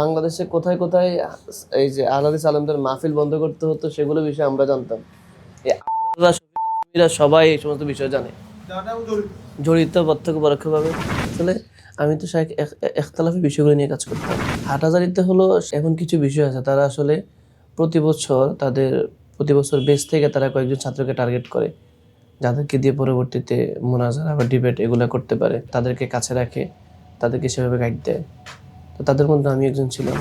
বাংলাদেশে কোথায় কোথায়, এই যে আলাদিস আলমদের মাহফিল বন্ধ করতে হতো সেগুলো বিষয়ে আমরা জানতাম। সবাই এই সমস্ত বিষয় জানে। জড়িত প্রত্যক্ষ পরোক্ষভাবে। আসলে আমি তো শাহেক একতলাফি বিষয়গুলো নিয়ে কাজ করতাম। হাটাজারিতে হলো এমন কিছু বিষয় আছে, তারা আসলে প্রতি বছর তাদের, প্রতি বছর বেস থেকে তারা কয়েকজন ছাত্রকে টার্গেট করে। যাদেরকে দিয়ে পরবর্তীতে মোনাজারা বা ডিবেট এগুলো করতে পারে, তাদেরকে কাছে রাখে, তাদেরকে সেভাবে গাইড দেয়। তো তাদের মধ্যে আমি একজন ছিলাম।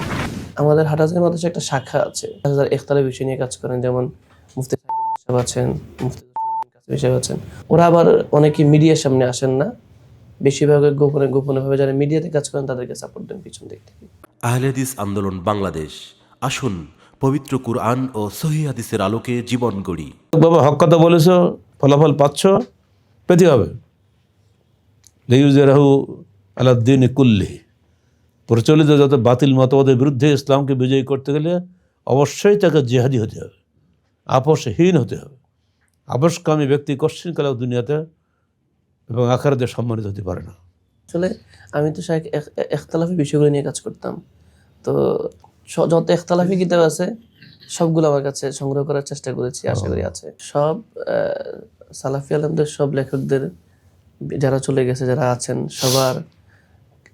আমাদের হাটাজারের মাদ্রাসা একটা শাখা আছে হাজার বিষয় নিয়ে কাজ করেন যেমন মুফতি সাহেব আছেন মুফতি সাহেব আছেন। ওরা আবার অনেকে মিডিয়ার সামনে আসেন না। বেশিরভাগ গোপনে গোপনেভাবে যারা মিডিয়াতে কাজ করেন তাদেরকে সাপোর্ট দেন পিছন দিক থেকে। আহলেদিস আন্দোলন বাংলাদেশ। আসুন পবিত্র কুরআন ও সহি হাদিসের আলোকে জীবন গড়ি। বাবা হক কথা বলেছ ফলাফল পাচ্ছ পেতে হবে। রাহু আলাদ্দিন কুল্লি। প্রচলিত যত বাতিল মতবাদের বিরুদ্ধে ইসলামকে বিজয়ী করতে গেলে অবশ্যই তাকে জেহাদি হতে হবে আপোষহীন হতে হবে। আপোষকামী ব্যক্তি কশ্চিন কালেও দুনিয়াতে এবং আখারাতে সম্মানিত হতে পারে না। আসলে আমি তো শাহেক একতলাফি বিষয়গুলো নিয়ে কাজ করতাম। তো যত একতলাফি কিতাব আছে সবগুলো আমার কাছে সংগ্রহ করার চেষ্টা করেছি আশা করি আছে। সব সালাফি আলমদের সব লেখকদের যারা চলে গেছে যারা আছেন সবার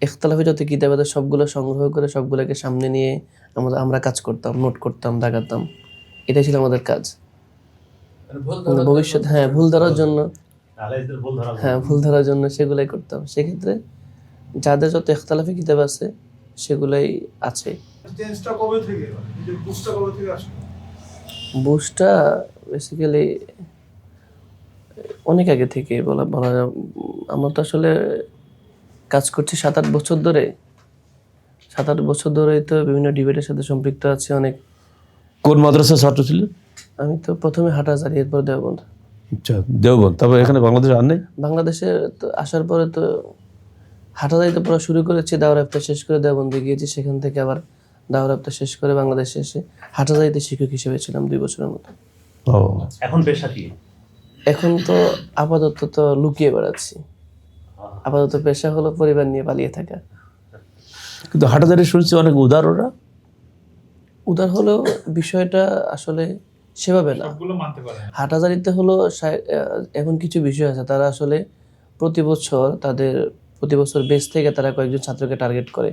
একতলাফি যত কিতাব আছে সবগুলো সংগ্রহ করে সবগুলোকে সামনে নিয়ে আমরা আমরা কাজ করতাম নোট করতাম দাগাতাম এটাই ছিল আমাদের কাজ। ভবিষ্যৎ হ্যাঁ ভুল ধরার জন্য। হ্যাঁ ভুল ধরার জন্য সেগুলাই করতাম। সেক্ষেত্রে যাদের যত একতলাফি কিতাব আছে সেগুলাই আছে। বুশটা বেসিক্যালি অনেক আগে থেকে বলা বলা আমরা তো আসলে কাজ করছি সাত আট বছর ধরে। সাত আট বছর ধরেই তো বিভিন্ন ডিবেটের সাথে সম্পৃক্ত আছে অনেক। কোন মাদ্রাসা ছাত্র ছিল? আমি তো প্রথমে হাটাজারি এরপর দেওবন্ধ আচ্ছা দেওবন্দ। তারপর এখানে বাংলাদেশে আর নেই? বাংলাদেশে তো আসার পরে তো হাটাজারি তো পড়া শুরু করেছি দাওয়ার আফতার শেষ করে দেওবন্দে গিয়েছি। সেখান থেকে আবার দাওয়ার আফতার শেষ করে বাংলাদেশে এসে হাটাজারিতে শিক্ষক হিসেবে ছিলাম দুই বছরের মতো। ও। এখন পেশা কি? এখন তো আপাতত তো লুকিয়ে বেড়াচ্ছি। আপাতত পেশা হলো পরিবার নিয়ে পালিয়ে থাকা। কিন্তু হাটাদারি শুনছি অনেক উদার ওরা? উদার হলেও বিষয়টা আসলে সেভাবে না। হাটাজারিতে হলো এমন কিছু বিষয় আছে তারা আসলে প্রতি বছর তাদের প্রতি বছর বেস থেকে তারা কয়েকজন ছাত্রকে টার্গেট করে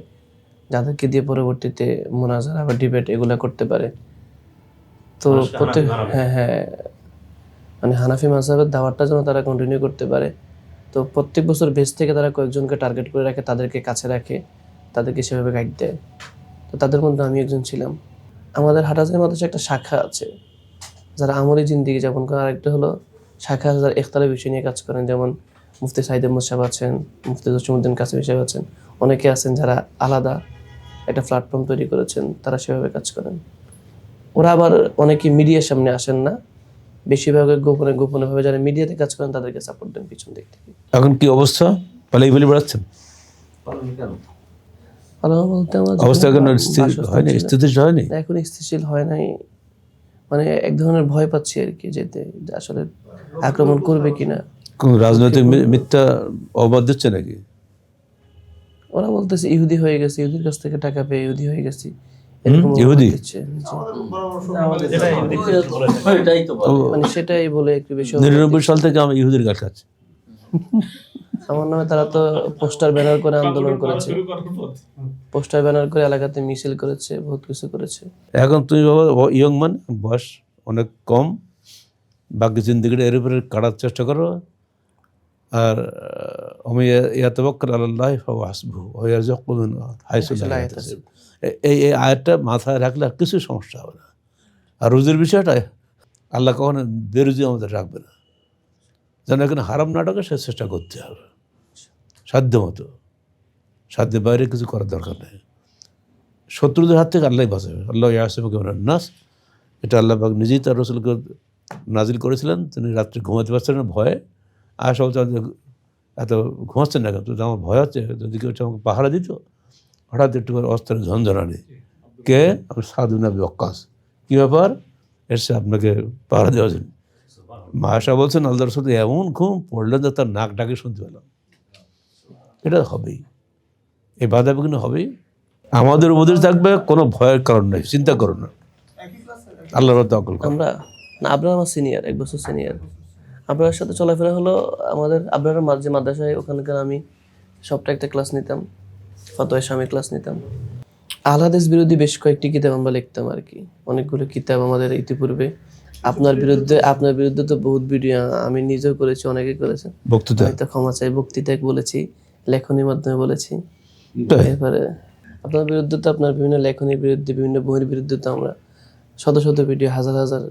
যাদেরকে দিয়ে পরবর্তীতে মোনাজারা বা ডিবেট এগুলো করতে পারে। তো প্রত্যেক হ্যাঁ হ্যাঁ। মানে হানাফি মাসাবের দাওয়াতটা যেন তারা কন্টিনিউ করতে পারে। তো প্রত্যেক বছর বেস থেকে তারা কয়েকজনকে টার্গেট করে রাখে, তাদেরকে কাছে রাখে, তাদেরকে সেভাবে গাইড দেয়। তো তাদের মধ্যে আমি একজন ছিলাম। আমাদের হাটাজারি মাদ্রাসা একটা শাখা আছে, যারা আমলি জিন্দিগি যাপন করে। আরেকটা হলো শাখা যারা একতলা বিষয় নিয়ে কাজ করেন, যেমন মুফতি সাইদ আহমদ সাহেব আছেন, মুফতি জসিমুদ্দিন কাসিম সাহেব আছেন, অনেকে আছেন যারা আলাদা একটা প্ল্যাটফর্ম তৈরি করেছেন, তারা সেভাবে কাজ করেন। ওরা আবার অনেকে মিডিয়ার সামনে আসেন না বেশিরভাগ গোপনে গোপনেভাবে যারা মিডিয়াতে কাজ করেন তাদেরকে সাপোর্ট দেন পিছন দিক থেকে। এখন কি অবস্থা? পালিয়ে পালিয়ে বেড়াচ্ছেন? ভালো বলতে আমার অবস্থা এখন হয়নি স্থিতিশীল হয়নি? এখন স্থিতিশীল হয় নাই। মানে এক ধরনের ভয় পাচ্ছি আর কি যেতে আসলে আক্রমণ করবে কিনা। কোন রাজনৈতিক মিথ্যা অবাদ দিচ্ছে নাকি? ওরা বলতেছে ইহুদি হয়ে গেছে ইহুদির কাছ থেকে টাকা পেয়ে ইহুদি হয়ে গেছি। ইহুদি? মানে সেটাই বলে একটু বেশি নিরানব্বই সাল থেকে আমি ইহুদির আমার নামে তারা তো পোস্টার ব্যানার করে আন্দোলন করেছে। পোস্টার ব্যানার করে এলাকাতে মিছিল করেছে বহুত কিছু করেছে। এখন তুমি বাবা ইয়ং মান বয়স অনেক কম। বাকি জিন্দিগিটা এর উপরে কাটার চেষ্টা করো। আর এই এই আয়াতটা মাথায় রাখলে আর কিছু সমস্যা হবে না। আর রুজির বিষয়টা আল্লাহ কখনো বেরুজি আমাদের রাখবে না। যেন এখানে হারাম নাটকে সে চেষ্টা করতে হবে। সাধ্য মতো। সাধ্যের বাইরে কিছু করার দরকার নেই। শত্রুদের হাত থেকে আল্লাহ বাঁচাবে। আল্লাহ ইয়াসিমকে নাস। এটা আল্লাহ নিজেই তার রসুলকে নাজিল করেছিলেন। তিনি রাত্রে ঘুমাতে পারছিলেন ভয়ে। আর সব এত ঘুমাচ্ছেন না কেন? তো আমার ভয় হচ্ছে। যদি কেউ আমাকে পাহারা দিত হঠাৎ একটু করে অস্ত্রের ঝঞ্ঝনানি কে? আমি সাধু নাবি অক্কাস কী ব্যাপার? এসে আপনাকে পাহারা দেওয়া জন্য মায়াশা বলছেন আল্লাহ রসুল এমন ঘুম পড়লেন যে তার নাক ডাকে শুনতে পেলাম। এটা হবেই। এই বাধা বিঘ্ন হবেই। আমাদের উপদেশ থাকবে কোনো ভয়ের কারণ নেই চিন্তা করো না। আল্লাহর মতো অকল আমরা না আপনার আমার সিনিয়র এক বছর সিনিয়র। আপনার সাথে চলাফেরা হলো আমাদের আপনার যে মাদ্রাসায় ওখানকার আমি সবটা একটা ক্লাস নিতাম ফতোয় স্বামী ক্লাস নিতাম। আহলাদেশ বিরোধী বেশ কয়েকটি কিতাব আমরা লিখতাম আর কি। অনেকগুলো কিতাব আমাদের ইতিপূর্বে। আপনার বিরুদ্ধে আপনার বিরুদ্ধে তো বহুত ভিডিও আমি নিজেও করেছি অনেকে করেছে। বক্তৃতা? হয়তো ক্ষমা চাই বক্তৃতায় বলেছি লেখনীর মাধ্যমে বলেছি? এরপরে আপনার বিরুদ্ধে তো আপনার বিভিন্ন লেখনীর বিরুদ্ধে বিভিন্ন বইয়ের বিরুদ্ধে তো আমরা শত শত ভিডিও হাজার হাজার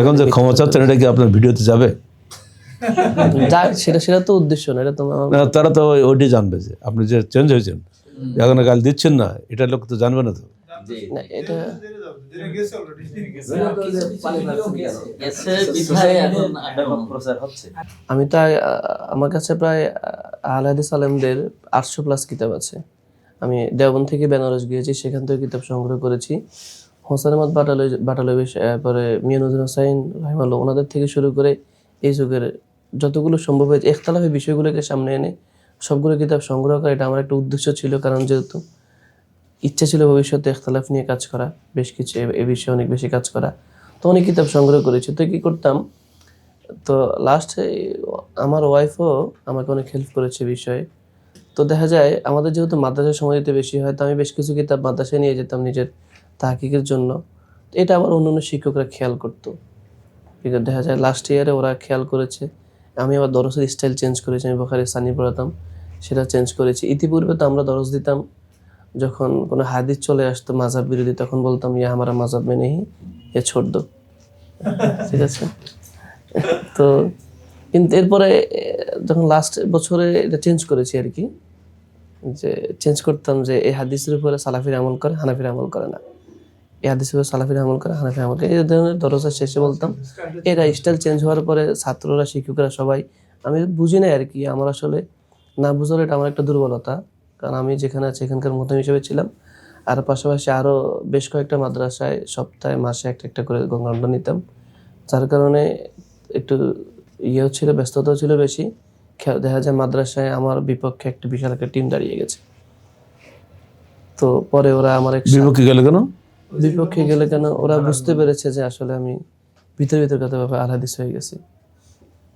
এখন যে ক্ষমা চাচ্ছেন এটা কি আপনার ভিডিওতে যাবে? সেটা সেটা তো উদ্দেশ্য না এটা তো তারা তো ওই- জানবে যে আপনি যে চেঞ্জ হয়েছেন। এখন গাল দিচ্ছেন না এটা লোক তো জানবে না তো। এটা আমি তো আমার কাছে প্রায় আলহাদিস আলমদের আটশো প্লাস কিতাব আছে। আমি দেওবন্দ থেকে বেনারস গিয়েছি সেখান থেকে কিতাব সংগ্রহ করেছি। হোসেন আহমদ বাটালয় বাটালয় তারপরে মিয়ানুদ্দিন হোসাইন রহিমাল্লাহ ওনাদের থেকে শুরু করে এই যুগের যতগুলো সম্ভব হয়েছে একতলাফি বিষয়গুলোকে সামনে এনে সবগুলো কিতাব সংগ্রহ করা, এটা আমার একটা উদ্দেশ্য ছিল। কারণ যেহেতু ইচ্ছা ছিল ভবিষ্যতে একতলাফ নিয়ে কাজ করা, বেশ কিছু এ- বিষয়ে অনেক বেশি কাজ করা। তো অনেক কিতাব সংগ্রহ করেছি। তো কী করতাম? তো লাস্টে আমার ওয়াইফও আমাকে অনেক হেল্প করেছে বিষয়ে। তো দেখা যায়, আমাদের যেহেতু মাদ্রাসায় সময় দিতে বেশি হয়, তো আমি বেশ কিছু কিতাব মাদ্রাসায় নিয়ে যেতাম নিজের তাহাকিকের জন্য। এটা আবার অন্যান্য শিক্ষকরা খেয়াল করতো। কিন্তু দেখা যায় লাস্ট ইয়ারে ওরা খেয়াল করেছে আমি আবার দরসের স্টাইল চেঞ্জ করেছি আমি বখারে সানি পড়াতাম সেটা চেঞ্জ করেছি। ইতিপূর্বে তো আমরা দরস দিতাম যখন কোনো হাদিস চলে আসতো মাজাব বিরোধী তখন বলতাম ইয়া আমার মাজাব মেনে এ ছোট দো। ঠিক আছে? তো কিন্তু এরপরে যখন লাস্ট বছরে এটা চেঞ্জ করেছি আর কি যে চেঞ্জ করতাম যে এই হাদিসের উপরে সালাফির আমল করে হানাফির আমল করে না। এই উপরে সালাফির আমল করে হানাফির আমল করে। এই ধরনের দরজা শেষে বলতাম, এরা স্টাইল চেঞ্জ হওয়ার পরে ছাত্ররা, শিক্ষকরা সবাই, আমি বুঝি না আর কি, আমার আসলে না বুঝলে এটা আমার একটা দুর্বলতা। কারণ আমি যেখানে আছি, এখানকার মতো হিসেবে ছিলাম। আর পাশাপাশি আরও বেশ কয়েকটা মাদ্রাসায় সপ্তাহে মাসে একটা একটা করে গঙ্গান্ড নিতাম। যার কারণে একটু ইয়েও ছিল, ব্যস্ততাও ছিল বেশি। দেখা যায় মাদ্রাসায় আমার বিপক্ষে একটা বিশাল একটা টিম দাঁড়িয়ে গেছে। তো পরে ওরা আমার বিপক্ষে গেলে কেন? বিপক্ষে গেলে কেন? ওরা বুঝতে পেরেছে যে আসলে আমি ভিতর ভিতর কথা ভাবে আলাদিস হয়ে গেছি।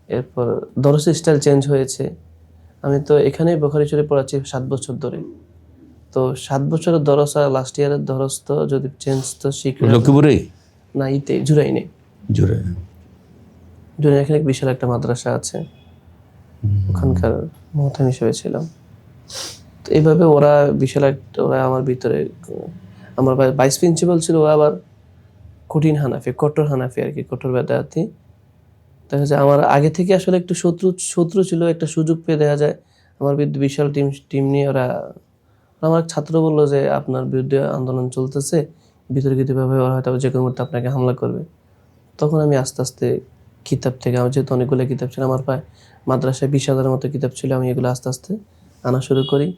এরপর দরসের স্টাইল চেঞ্জ হয়েছে। আমি তো এখানেই বোখারি শরীফ পড়াচ্ছি সাত বছর ধরে। তো সাত বছরের দরস আর লাস্ট ইয়ারের দরস তো যদি চেঞ্জ তো শিখবে লক্ষ্মীপুরেই না ইতে জুড়াই নেই জুড়ে জুড়ে এখানে বিশাল একটা মাদ্রাসা আছে। ওখানকার মহতাম হিসেবে ছিলাম। তো এইভাবে ওরা বিশাল একটা ওরা আমার ভিতরে আমার ভাইস প্রিন্সিপাল ছিল ও আবার কঠিন হানাফি কঠোর হানাফি আর কি কঠোর বেদায়াতি। দেখা যায় আমার আগে থেকে আসলে একটু শত্রু শত্রু ছিল একটা সুযোগ পেয়ে দেখা যায় আমার বিরুদ্ধে বিশাল টিম টিম নিয়ে ওরা আমার এক ছাত্র বলল যে আপনার বিরুদ্ধে আন্দোলন চলতেছে বিতর্কিতভাবে ওরা হয়তো যে কোনো মুহূর্তে আপনাকে হামলা করবে। তখন আমি আস্তে আস্তে কিতাব থেকে আমার যেহেতু অনেকগুলো কিতাব ছিল আমার প্রায় মাদ্রাসায় বিশ হাজারের মতো কিতাব ছিল আমি এগুলো আস্তে আস্তে আনা শুরু করি।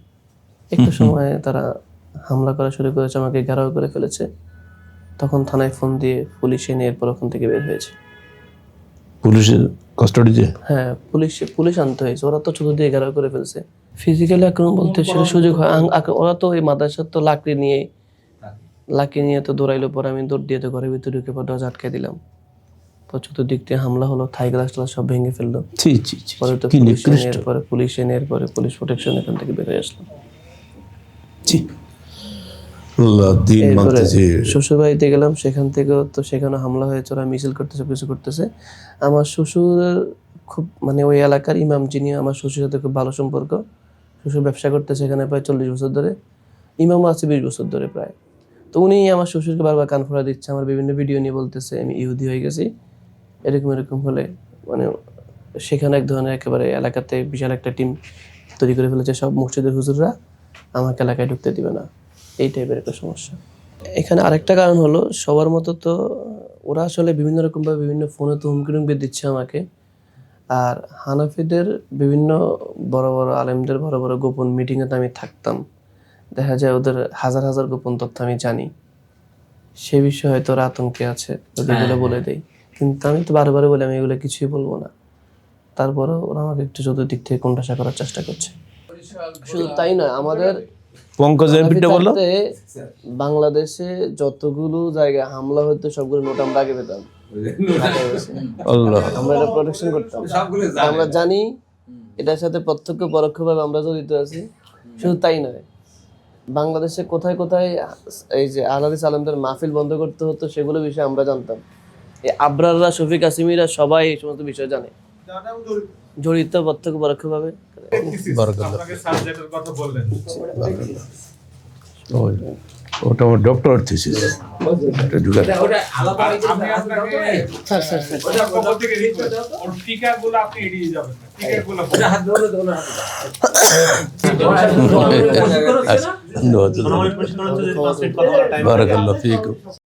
একটু সময় তারা হামলা করা শুরু করেছে আমাকে ঘেরাও করে ফেলেছে। তখন থানায় ফোন দিয়ে পুলিশ এনে এরপর ওখান থেকে বের হয়েছে। পুলিশের কাস্টডিতে হ্যাঁ পুলিশ পুলিশ আনতে হয়েছে। ওরা তো চতুর্দিকে ঘেরাও করে ফেলছে। ফিজিক্যালি আক্রমণ বলতে সেটা সুযোগ হয়। ওরা তো ওই মাদ্রাসার তো লাকড়ি নিয়ে লাকড়ি নিয়ে তো দৌড়াইলো পরে আমি দৌড় দিয়ে তো ঘরের ভিতরে ঢুকে পর দরজা আটকে দিলাম। তো চতুর্দিক থেকে হামলা হলো থাই গ্লাস টাস সব ভেঙে ফেলল। পরে তো পুলিশ এনে এরপরে পুলিশ এনে এরপরে পুলিশ প্রোটেকশন এখান থেকে বেরিয়ে আসলাম আল্লাহ দিন শ্বশুর বাড়িতে গেলাম সেখান থেকেও তো সেখানে হামলা হয়েছে ওরা মিছিল করতেছে কিছু করতেছে। আমার শ্বশুরের খুব মানে ওই এলাকার ইমাম যিনি আমার শ্বশুরের সাথে খুব ভালো সম্পর্ক। শ্বশুর ব্যবসা করতেছে এখানে প্রায় চল্লিশ বছর ধরে। ইমামও আছে বিশ বছর ধরে প্রায়। তো উনি আমার শ্বশুরকে বারবার কান ফোড়া দিচ্ছে আমার বিভিন্ন ভিডিও নিয়ে বলতেছে আমি ইহুদি হয়ে গেছি। এরকম এরকম হলে মানে সেখানে এক ধরনের একেবারে এলাকাতে বিশাল একটা টিম তৈরি করে ফেলেছে সব মসজিদের হুজুররা। আমাকে এলাকায় ঢুকতে দিবে না। এই টাইপের একটা সমস্যা। এখানে আরেকটা কারণ হলো সবার মতো তো ওরা আসলে বিভিন্ন রকমভাবে বিভিন্ন ফোনে তো হুমকি টুমকি দিচ্ছে আমাকে। আর হানাফিদের বিভিন্ন বড় বড় আলেমদের বড় বড় গোপন মিটিংয়ে তো আমি থাকতাম। দেখা যায় ওদের হাজার হাজার গোপন তথ্য আমি জানি। সে বিষয়ে হয়তো ওরা আতঙ্কে আছে যদি এগুলো বলে দেয় কিন্তু আমি তো বারবার বলে আমি এগুলো কিছুই বলব না। তারপরেও ওরা আমাকে একটু চতুর্দিক থেকে কোনটাশা করার চেষ্টা করছে। শুধু তাই নয় আমাদের পঙ্কজ এমপিটা বলল? বাংলাদেশে যতগুলো জায়গায় হামলা হতো সবগুলো নোট আমরা আগে পেতাম। আমরা এটা প্রোটেকশন করতাম। আমরা জানি এটার সাথে প্রত্যক্ষ পরোক্ষভাবে আমরা জড়িত আছি। শুধু তাই নয় বাংলাদেশে কোথায় কোথায় এই যে আলাদিস আলমদের মাহফিল বন্ধ করতে হতো সেগুলো বিষয়ে আমরা জানতাম। এই আবরাররা শফিক আসিমিরা সবাই এই সমস্ত বিষয় জানে। জড়িত জড়িত প্রত্যক্ষ পরোক্ষভাবে। ওটা আমার ডক্টর থিসিস বারাকাল্লাহ ফিকুম